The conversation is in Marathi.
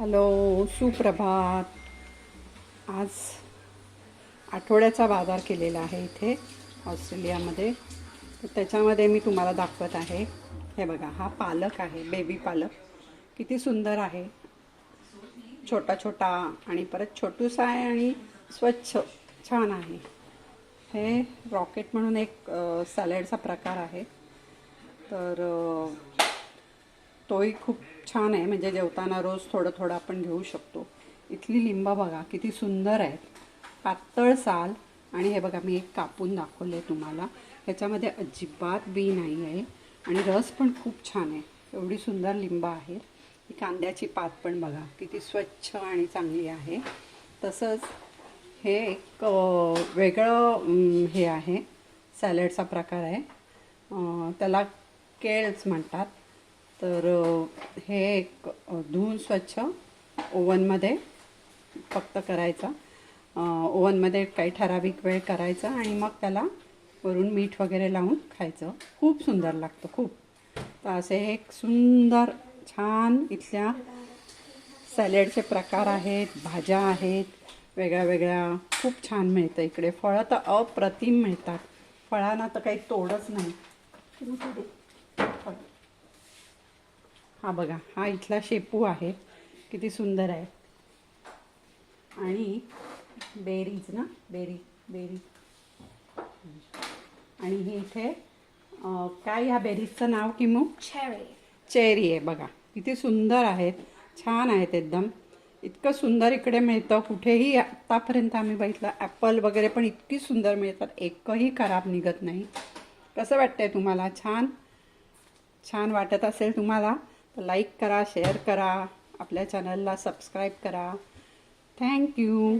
हॅलो सुप्रभात. आज आठवड्याचा बाजार केलेला आहे इथे ऑस्ट्रेलियामध्ये. तर त्याच्यामध्ये मी तुम्हाला दाखवत आहे. हे बघा हा पालक आहे बेबी पालक. किती सुंदर आहे. छोटा छोटा आणि परत छोटूसा आहे आणि स्वच्छ. छान आहे. हे रॉकेट म्हणून एक सॅलडचा प्रकार आहे. तर तोही खूप छान आहे. म्हणजे जेवताना रोज थोडं थोडं आपण घेऊ शकतो. इथली लिंबा बघा किती सुंदर आहेत. पातळ साल. आणि हे बघा मी एक कापून दाखवले तुम्हाला. ह्याच्यामध्ये अजिबात बी नाही आहे. आणि रस पण खूप छान आहे. एवढी सुंदर लिंबा आहे ही कांद्याची पात पण बघा किती स्वच्छ आणि चांगली आहे. तसंच हे एक वेगळं हे आहे. सॅलडचा प्रकार आहे. त्याला केळच म्हणतात. तर हे एक धुवून स्वच्छ ओव्हनमध्ये फक्त करायचा. ओवनमध्ये ओव्हनमध्ये काही ठराविक वेळ करायचा आणि मग त्याला वरून मीठ वगैरे लावून खायचं. खूप सुंदर लागतं खूप. तर असे हे एक सुंदर छान इथल्या सॅलेडचे प्रकार आहेत भाज्या आहेत वेगळ्या वेगळ्या खूप छान मिळतं इकडे. फळं तर अप्रतिम मिळतात. फळांना तर काही तोडच नाही. हा बघा हा इथला शेपू आहे. किती सुंदर आहे. आणि बेरीज ना बेरी बेरी. आणि ही इथे काय ह्या बेरीजचं नाव किमू? Cherry. चेरी आहे बघा. किती सुंदर आहेत. छान आहेत एकदम. इतकं सुंदर इकडे मिळतं. कुठेही आत्तापर्यंत आम्ही बघितलं ॲपल वगैरे पण इतकी सुंदर मिळतात. एकही खराब निघत नाही. कसं वाटतंय तुम्हाला? छान. छान वाटत असेल तुम्हाला? तर लाईक करा शेअर करा आपल्या चॅनलला सबस्क्राईब करा. थँक्यू